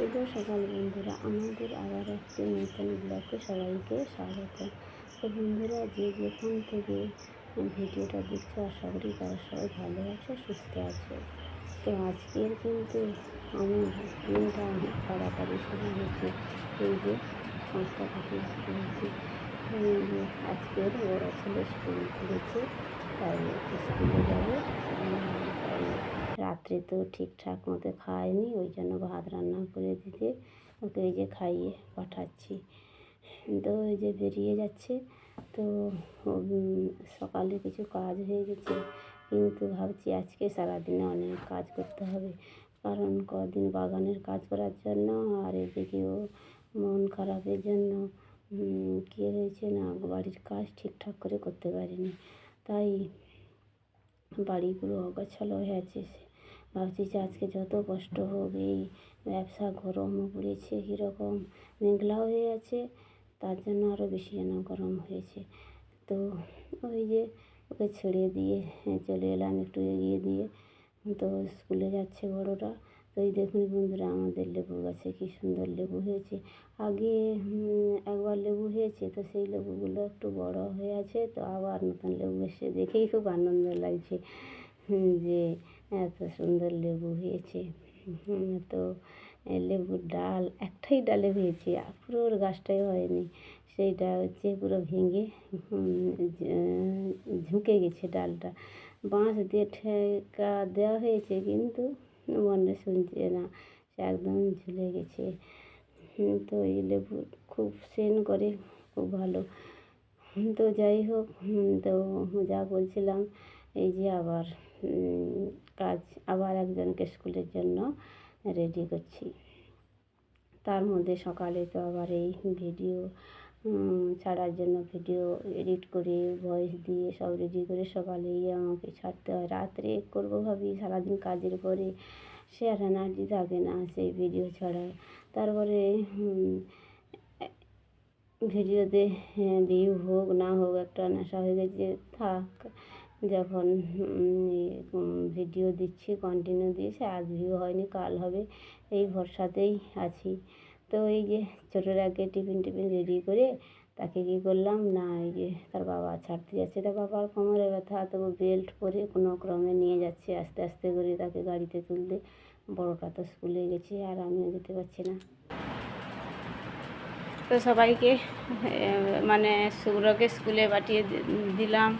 শুভ সকাল বন্ধুরা, আমাদের আবার একটি নতুন ব্লগে সবাইকে স্বাগত। তো বন্ধুরা, যে যেখান থেকে ভিডিওটা দেখছ, আশা করি তারা সবাই ভালো আছে, সুস্থ আছে। তো আজকের কিন্তু আমার দিনটা অনেক তাড়াতাড়ি শুরু হয়েছে। এই যে পাঁচটা থেকে আজকের বড় ছেলে স্কুল খুলেছে তাই স্কুলে যাবে তাই রাত্রে তো ঠিকঠাক মতো খায়নি, ওই জন্য ভাত রান্না করে দিতে ওকে ওই যে খাইয়ে পাঠাচ্ছি। তো ওই যে বেরিয়ে যাচ্ছে, তো সকালে কিছু কাজ হয়ে গেছে, কিন্তু ভাবছি আজকে সারাদিনে অনেক কাজ করতে হবে, কারণ কদিন বাগানের কাজ করার জন্য আর এদিকেও মন খারাপের জন্য কী হয়েছে না, বাড়ির কাজ ঠিকঠাক করে করতে পারিনি। তাই বাড়ি পুরো অগোছালো হয়ে আছে ভাবছি যে আজকে যত কষ্ট হোক, এই ব্যবসা গরমও পড়েছে কীরকম, মেঘলাও হয়ে আছে, তার জন্য আরও বেশি যেন গরম হয়েছে। তো ওই যে ওকে ছেড়ে দিয়ে চলে এলাম একটু এগিয়ে দিয়ে। তো স্কুলে যাচ্ছে বড়োটা। তো এই দেখুন বন্ধুরা, আমাদের লেবু গাছে কী সুন্দর লেবু হয়েছে। আগে একবার লেবু হয়েছে, তো সেই লেবুগুলো একটু বড় হয়ে আছে, তো আবার নতুন লেবু এসে দেখেই খুব আনন্দ লাগছে যে এত সুন্দর লেবু হয়েছে। তো লেবুর ডাল, একটাই ডালে হয়েছে, আর পুরো গাছটাই হয়নি। সেইটা হচ্ছে পুরো ভেঙে ঝুঁকে গেছে ডালটা। বাঁশ দিয়ে ঠেকা দেওয়া হয়েছে, কিন্তু মনে শুনছে না, সে একদম ঝুলে গেছে। তো এই লেবু খুব সেন করে, খুব ভালো। তো যাই হোক তো যা বলছিলাম, এই যে আবার কাজ আবার একজনকে স্কুলের জন্য রেডি করছি। তার মধ্যে সকালে তো আবার এই ভিডিও ছাড়ার জন্য ভিডিও এডিট করে ভয়েস দিয়ে সব রেডি করে সকালেই আমাকে ছাড়তে হয়। রাত্রে করব ভাবি, সারাদিন কাজের পরে সে আর এনার্জি থাকে না সেই ভিডিও ছাড়ার। তারপরে ভিডিওতে ভিউ হোক, না হোক, একটা নেশা হয়ে গেছে, থাক। যখন ভিডিও দিচ্ছি কন্টিনিউ দিয়েছে, আজ ভিউ হয়নি, কাল হবে, এই ভরসাতেই আছি। তো এই যে ছোটোটাকে টিফিন টিফিন রেডি করে তাকে কী করলাম? না, এই যে তার বাবা ছাড়তে যাচ্ছে। তার বাবার কোমরে ব্যথা তবু বেল্ট পরে কোনো ক্রমে নিয়ে যাচ্ছে আস্তে আস্তে করে তাকে গাড়িতে তুলতে। বড়টা তো স্কুলে গেছে আর আমিও যেতে পারছি না। তো সবাইকে মানে শুভ্রকে স্কুলে পাঠিয়ে দিলাম।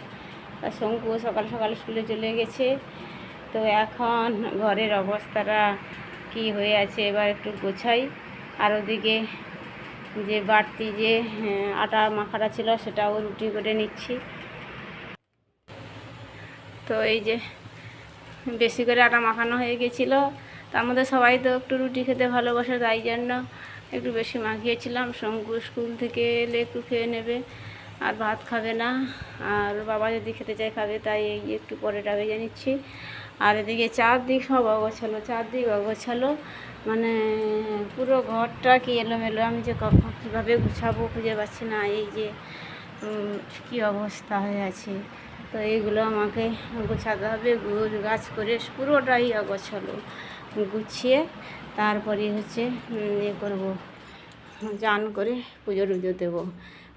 আর শঙ্কু সকাল সকাল স্কুলে চলে গেছে। তো এখন ঘরের অবস্থাটা কি হয়ে আছে এবার একটু গোছাই। আর ওদিকে যে বাড়তি যে হ্যাঁ, আটা মাখাটা ছিল সেটাও রুটি করে নিচ্ছি। তো এই যে বেশি করে আটা মাখানো হয়ে গেছিল। তার মধ্যে সবাই তো একটু রুটি খেতে ভালোবাসে তাই জন্য একটু বেশি মাখিয়েছিলাম। শঙ্কু স্কুল থেকে এলে একটু খেয়ে নেবে আর ভাত খাবে না। আর বাবা যদি খেতে চায় খাবে তাই এই একটু পরেটা ভেজে নিচ্ছি। আর এদিকে চারদিক সব অগোছালো, চারদিক অগোছালো। মানে পুরো ঘরটা কি এলোমেলো, আমি যে কখন কীভাবে গুছাবো খুঁজে পাচ্ছি না, এই যে কি অবস্থা হয়ে আছে। তো এইগুলো আমাকে গোছাতে হবে, গুছ গাছ করে পুরোটাই অগোছালো। গুছিয়ে তারপরে হচ্ছে ইয়ে করব চান করে পুজো টুজো দেবো।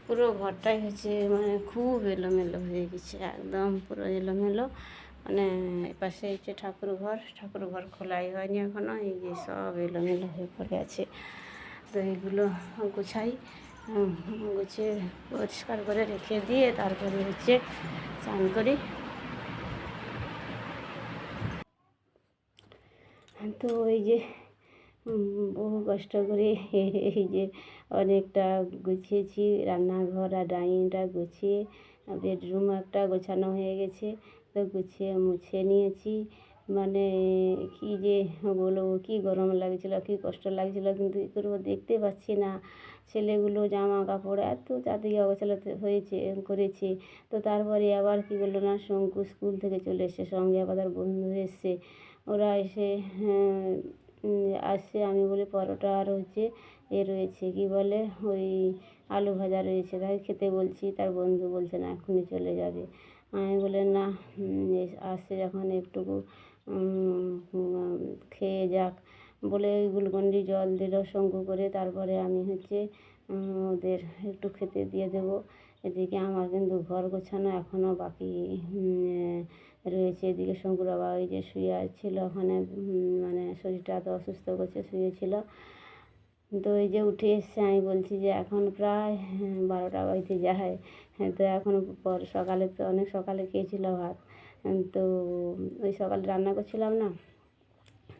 পুরো ঘরটাই হচ্ছে মানে খুব এলোমেলো হয়ে গেছে, একদম পুরো এলোমেলো। মানে এপাশে হচ্ছে ঠাকুর ঘর ঠাকুর ঘর খোলাই হয়নি এখনও এই যে সব এলোমেলো হয়ে পড়ে আছে। তো এইগুলো গুছাই গুছিয়ে পরিষ্কার করে রেখে দিয়ে তারপরে হচ্ছে চান করি। তো ওই যে বহু কষ্ট করে এই যে অনেকটা গুছিয়েছি, রান্নাঘর আর ডাইনিংটা গুছিয়ে, বেডরুম একটা গোছানো হয়ে গেছে। তো গুছিয়ে মুছে নিয়েছি। মানে কি যে বলব কি গরম লাগছিল কি কষ্ট লাগছিল কিন্তু কী করব দেখতে পাচ্ছি না। ছেলেগুলো জামা কাপড় এত চারদিকে অগোছালো হয়েছে করেছে। তো তারপরে আবার কী করল না শঙ্কু স্কুল থেকে চলে এসছে সঙ্গে আবার তার বন্ধু এসছে। ওরা এসে হ্যাঁ, আসছে আমি বলি পরোটা আর হচ্ছে এ রয়েছে কি বলে ওই আলু ভাজা রয়েছে তাই খেতে বলছি তার বন্ধু বলছে না এখনই চলে যাবে। আমি বলে, না আসছে যখন একটুকু খেয়ে যাক। বলে ওই গ্লুকন্ডি জল দিল, শঙ্কু করে। তারপরে আমি হচ্ছে ওদের একটু খেতে দিয়ে দেব। এদিকে আমার কিন্তু ঘর গোছানো এখনও বাকি রয়েছে। এদিকে শঙ্কুর বাবা ওই যে শুয়ে ছিল ওখানে মানে শরীরটা এত অসুস্থ করছে, শুয়েছিল। তো এই যে উঠে এসছে আমি বলছি যে এখন প্রায় হ্যাঁ, বারোটা বাজতে যায়। হ্যাঁ তো এখন পর সকালে তো অনেক সকালে খেয়েছিল ভাত। তো ওই সকালে রান্না করছিলাম না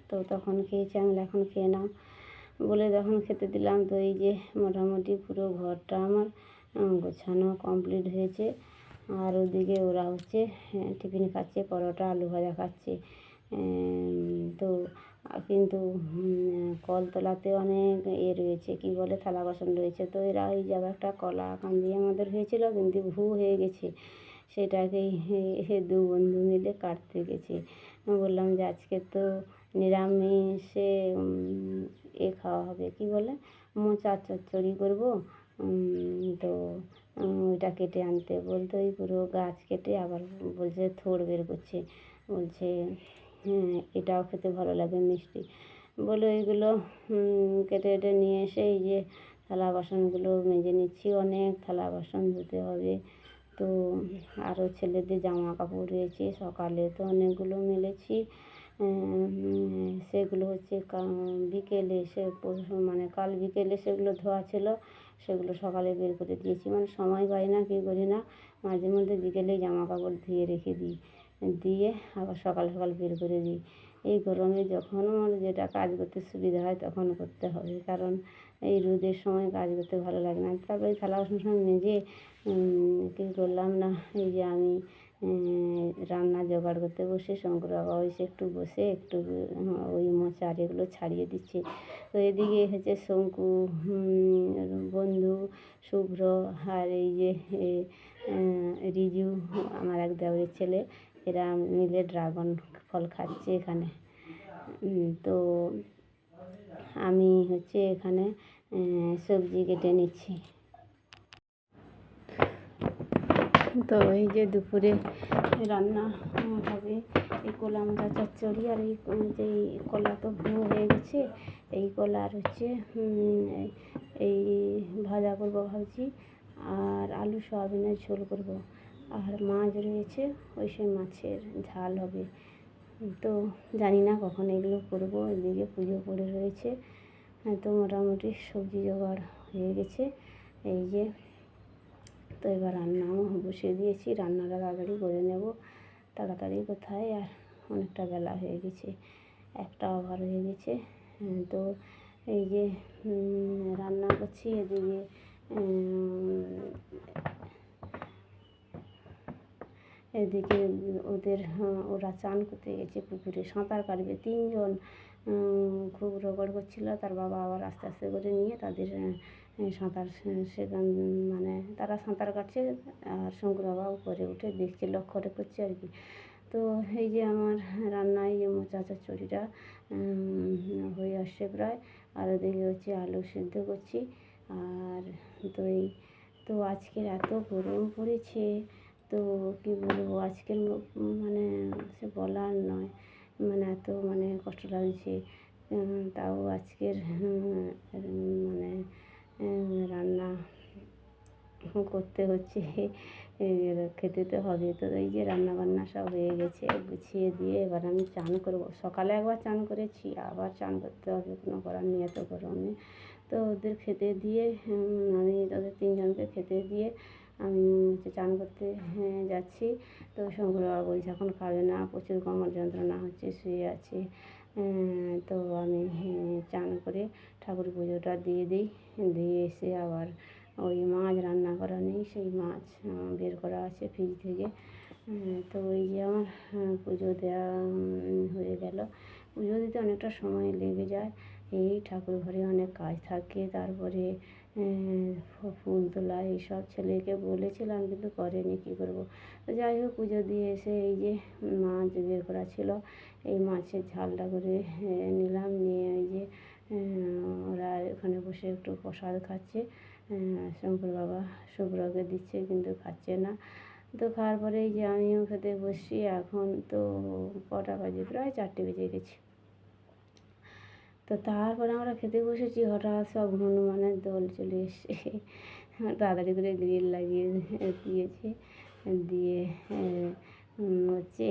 তো তখন খেয়েছি আমি এখন খেয়ে নাও। বলে তখন খেতে দিলাম। তো এই যে মোটামুটি পুরো ঘরটা আমার গোছানো কমপ্লিট হয়েছে। আর ওদিকে ওরা হচ্ছে হ্যাঁ, টিফিন খাচ্ছে পরোটা আলু ভাজা খাচ্ছে। তো কিন্তু কলতলাতে অনেক এ রয়েছে, কি বলে, থালা বাসন রয়েছে। তো এরা যাবে একটা কলা কান্দি আমাদের হয়েছিল, কিন্তু ভু হয়ে গেছে। সেটাকেই দু বন্ধু মিলে কাটতে গেছে। বললাম যে, আজকে তো নিরামিষে এ খাওয়া হবে। কি বলে মোচা চচ্চড়ি করব। তো ওইটা কেটে আনতে বলতে ওই পুরো গাছ কেটে আবার বলছে থোড় বের করছে। বলছে এটাও খেতে ভালো লাগে, মিষ্টি। বলে ওইগুলো কেটে কেটে নিয়ে এসে এই যে থালা বাসনগুলো মেজে নিচ্ছি, অনেক থালা বাসন ধুতে হবে। তো আরও ছেলেদের জামা কাপড় রয়েছে, সকালে তো অনেকগুলো মেলেছি। সেগুলো হচ্ছে বিকেলে সে মানে কাল বিকেলে সেগুলো ধোয়া ছিল, সেগুলো সকালে বের করে দিয়েছি। মানে সময় পাই না, কী করি না, মাঝে মধ্যে বিকেলে জামা কাপড় ধুয়ে রেখে দিই। দিয়ে আবার সকাল সকাল বের করে দিই। এই গরমে যখন আমার যেটা কাজ করতে সুবিধা হয় তখন করতে হবে। কারণ এই রোদের সময় কাজ করতে ভালো লাগে না। তারপরে থালা বাসন সব মেজে কী করলাম না, এই যে আমি রান্না জোগাড় করতে বসে, শঙ্কর বাবা এসে একটু বসে, একটু ওই মোচা আর এগুলো ছাড়িয়ে দিচ্ছে। তো এদিকে হচ্ছে শঙ্কু বন্ধু, শুভ্র আর এই যে রিজু, আমার এক দেওরের ছেলে এরা মিলে ড্রাগন ফল খাচ্ছে এখানে। তো আমি হচ্ছে এখানে সবজি কেটে নিচ্ছি। তো এই যে দুপুরে রান্না হবে, এই কলা মোচা চচ্চড়ি আর এই যে কলা তো ভুয়ো হয়ে গেছে, এই কলা আর হচ্ছে এই ভাজা করব ভাবছি, আর আলু সয়াবিনের ঝোল করব। আর মাছ রয়েছে ওই সেই মাছের ঝাল হবে। তো জানি না কখন এগুলো করব এদিকে পুজো পড়ে রয়েছে। তো মোটামুটি সবজি জোগাড় হয়ে গেছে। এই যে তো এবার রান্নাও বসিয়ে দিয়েছি রান্নাটা তাড়াতাড়ি করে নেব। তাড়াতাড়ি কোথায়? আর অনেকটা বেলা হয়ে গেছে একটা ওভার হয়ে গেছে। হ্যাঁ, তো এই যে রান্না করছি এদিকে এদিকে ওদের হ্যাঁ, ওরা চান করতে গেছে পুকুরে সাঁতার কাটবে। তিনজন খুব রগড় করছিল তার বাবা আবার আস্তে আস্তে করে নিয়ে তাদের সাঁতার সেখান মানে তারা সাঁতার কাটছে আর শঙ্কর বাবা উপরে উঠে দেখছে লক্ষ্য করে করছে আর কি। তো এই যে আমার রান্না এই যে মোচা চচ্চড়িটা উম, হয়ে আসছে প্রায় আর ওদিকে হচ্ছে আলু সিদ্ধ করছি আর দই। তো আজকের এত গরম পড়েছে। তো কী বলব, আজকের মানে সে বলার নয়। মানে এত মানে কষ্ট লাগছে। তাও আজকের মানে রান্না করতে হচ্ছে। খেতে তো হবে। তো এই যে রান্না বান্না সব হয়ে গেছে, গুছিয়ে দিয়ে এবার আমি চান করব। সকালে একবার চান করেছি, আবার চান করতে হবে, কোনো করার নেই এত গরমে। তো ওদের খেতে দিয়ে আমি ওদের তিনজনকে খেতে দিয়ে আমি হচ্ছে চান করতে হ্যাঁ, যাচ্ছি। তো শঙ্কর বাবা বলছে এখন খাবে না প্রচুর কোমর যন্ত্রণা হচ্ছে শুয়ে আছে। তো আমি হ্যাঁ, চান করে ঠাকুর পুজোটা দিয়ে দিই। দিয়ে এসে আবার ওই মাছ রান্না করা নেই সেই মাছ বের করা আছে ফ্রিজ থেকে। তো ওই যে আমার পুজো দেওয়া হয়ে গেল। পুজো দিতে অনেকটা সময় লেগে যায়। এই ঠাকুর ঘরে অনেক কাজ থাকে তারপরে ফুল তোলা এইসব ছেলেকে বলেছিলাম, কিন্তু করেনি, কী করব? তো যাই হোক, পুজো দিয়ে এসে এই যে মাছ বের করা ছিল, এই মাছের ঝালটা করে নিলাম, নিয়ে এই যে ওরা ওখানে বসে একটু প্রসাদ খাচ্ছে শঙ্কর বাবা শুভ্রকে দিচ্ছে, কিন্তু খাচ্ছে না। তো খাওয়ার পরে এই যে আমিও খেতে বসছি, এখন তো কটা বাজে? প্রায় চারটে বেজে গেছে। তো তারপরে আমরা খেতে বসেছি, হঠাৎ সব হনুমানের দল চলে এসছে। তাড়াতাড়ি করে গ্রিল লাগিয়ে দিয়েছে, দিয়ে হচ্ছে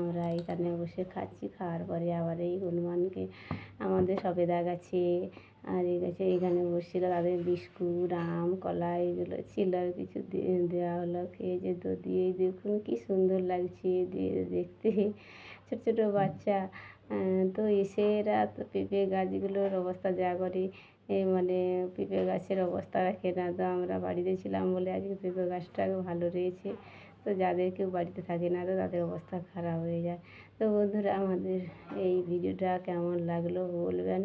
আমরা এখানে বসে খাচ্ছি। খাওয়ার পরে আবার এই হনুমানকে আমাদের সবেদা গাছে আর এই গাছে এখানে বসছিল। তাদের বিস্কুট, আম, কলা, এগুলো ছিল, আর কিছু দেওয়া হলো খেয়েছে তো দিয়েই দেখুন কি সুন্দর লাগছে দিয়ে দেখতে। ছোটো ছোটো বাচ্চা তো এসে এরা পেঁপে গাছগুলোর অবস্থা যা করে মানে পেঁপে গাছের অবস্থা রাখে না। তো আমরা বাড়িতে ছিলাম বলে আজকে পেঁপে গাছটা ভালো রয়েছে। তো যাদের কেউ বাড়িতে থাকে না, তো তাদের অবস্থা খারাপ হয়ে যায়। তো বন্ধুরা, আমাদের এই ভিডিওটা কেমন লাগল বলবেন।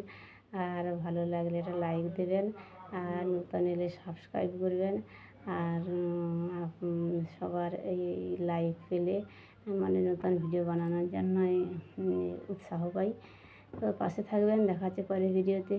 আর ভালো লাগলে একটা লাইক দেবেন। আর নতুন এলে সাবস্ক্রাইব করবেন। আর সবার এই লাইক পেলে মানে নতুন ভিডিও বানানোর জন্য উৎসাহ পাই। তো পাশে থাকবেন দেখা হচ্ছে পরের ভিডিওতে।